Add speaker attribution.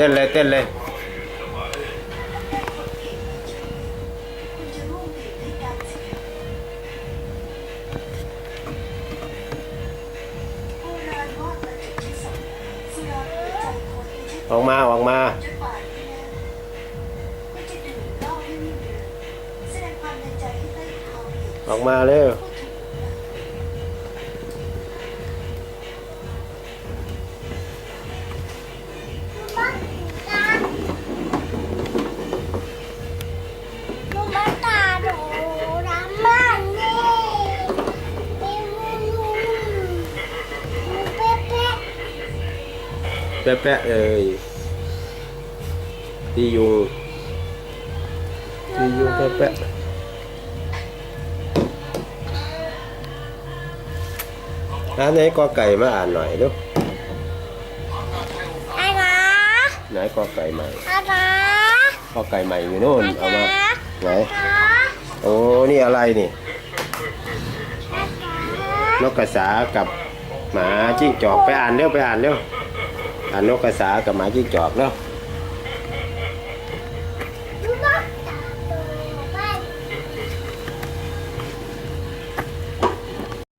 Speaker 1: เต้นเลยเต้นเลยออกมาออกมาออกมาเร็ว แป๊ะแป๊ะเอ้ยตียุงตียุงแป๊ะแป๊ะอ่านไหนกอไก่มาอ่านหน่อยดู
Speaker 2: อะไร
Speaker 1: ไหนกอไก่ใหม่
Speaker 2: อะไร
Speaker 1: กอไก่ใหม่อยู่โน่นเอามาไหน
Speaker 2: อะไร
Speaker 1: โอ้นี่อะไรนี่นกกระสากับหมาจิ้งจอกไปอ่านเร็วไปอ่านเร็ว อนกกระสากับหมาจิ้งจอกเนาะ